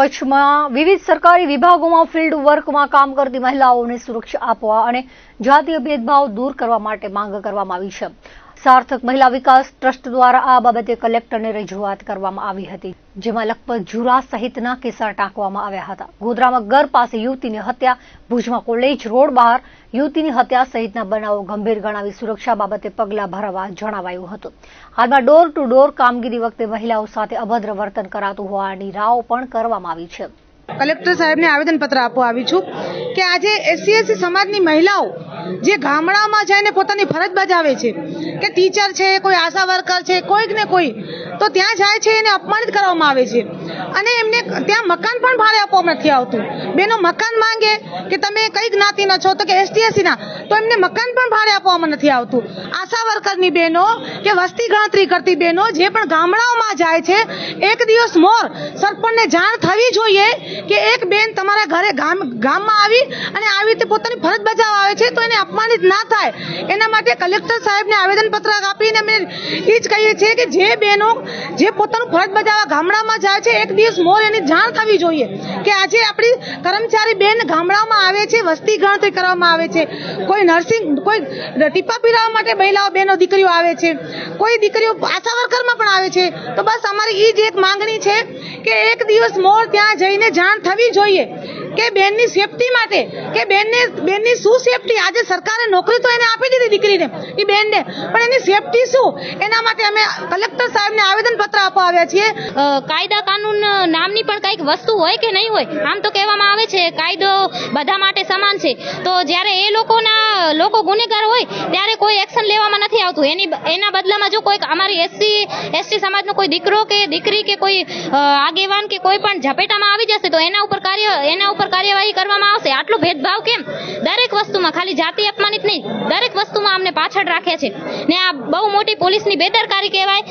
કચ્છમાં વિવિધ સરકારી વિભાગોમાં ફિલ્ડ વર્કમાં કામ કરતી મહિલાઓને સુરક્ષા આપવા અને જાતીય ભેદભાવ દૂર કરવા માટે માંગ કરવામાં આવી છે. સાર્થક મહિલા વિકાસ ટ્રસ્ટ દ્વારા આ બાબતે કલેક્ટરને રજૂઆત કરવામાં આવી હતી, જેમાં લખપત જુરા સહિતના કિસ્સા ટાંકવામાં આવ્યા હતા. ગોધરામાં ઘર પાસે યુવતીની હત્યા, ભુજમાં કોલેજ રોડ બહાર યુવતીની હત્યા સહિતના બનાવો ગંભીર ગણાવી સુરક્ષા બાબતે પગલાં ભરવા જણાવાયું હતું. હાલમાં ડોર ટુ ડોર કામગીરી વખતે મહિલાઓ સાથે અભદ્ર વર્તન કરાતું હોવાની રાવ પણ કરવામાં આવી છે. કલેક્ટર સાહેબને આવેદનપત્ર આપવા આવી છું કે આજે એસસી સમાજની મહિલાઓ જે ગામડામાં જઈને પોતાની ફરજ બજાવે છે કે ટીચર છે, કોઈ આશા વર્કર છે, કોઈક ને કોઈ. તો ત્યાં જાય છે, એને અપમાનિત કરવામાં આવે છે. અને એમને ત્યાં મકાન પણ ભાડે આપવામાં નથી આવતું. બેનો મકાન માંગે કે તમે કઈ જ્ઞાતિના છો તો કે એસટી એસસીના તો એમને મકાન પણ ભાડે આપવામાં નથી આવતું. આશા વર્કરની બહેનો કે વસ્તી ગણતરી કરતી બહેનો જે પણ ગામડાઓમાં જાય છે, એક દિવસ મોર સરપંચને જાણ થવી જોઈએ કે એક બેન તમારા ઘરે ગામ, ગામમાં આવી અને આવી રીતે પોતાની ફરજ બજાવવા આવે છે તો એને અપમાનિત ના થાય. એના માટે કલેક્ટર સાહેબને આવેદનપત્ર આપીને અમે એ જ કહીએ છીએ કે જે બહેનો જે પોતાનું ફરજ બજાવવા ગામડામાં જાય છે, એક દિવસ મોર એની જાણ થવી જોઈએ કે આજે આપણી કર્મચારી બેન ગામડામાં આવે છે, વસ્તી ગણતરી કરવામાં આવે છે. કોઈ નર્સિંગ કોઈ ટીપા પીરાવા માટે મહિલાઓ બહેનો દીકરીઓ આવે છે. કોઈ દીકરીઓ આશા વર્કરમાં પણ આવે છે. તો બસ અમારી એ જ એક માંગણી છે કે એક દિવસ મોર ત્યાં જઈને જાણ થવી જોઈએ કે બેનની સેફટી માટે, કે બેનને, બેનની શું સેફટી આજે સરકારે નોકરી તો એને આપી દીધી દીકરીને એ બેનને. પણ એની સેફટી શું? એના માટે અમે કલેક્ટર સાહેબને આવેદનપત્ર આપવા આવ્યા છીએ. કાયદા કાનૂન નામની પણ કંઈક વસ્તુ હોય કે નહીં હોય? આમ તો કહેવામાં આવે છે, કાયદો બધા છે. તો જ્યારે એ લોકોના, લોકો ગુનેગાર હોય, ત્યારે કોઈ એક્શન લેવામાં નથી આવતું. એની એના બદલામાં જો કોઈક અમારી એસસી, એસટી સમાજનો કોઈ દીકરો કે દીકરી કે કોઈ આગેવાન કે કોઈ પણ ઝપેટામાં આવી જશે, તો એના ઉપર કાર્ય, એના ઉપર કાર્યવાહી કરવામાં આવશે? આટલો ભેદભાવ કેમ? દરેક વસ્તુમાં, ખાલી જાતિ અપમાનિત નહીં, દરેક વસ્તુમાં અમને પાછળ રાખે છે. ને આ બહુ મોટી પોલીસની બેદરકારી કહેવાય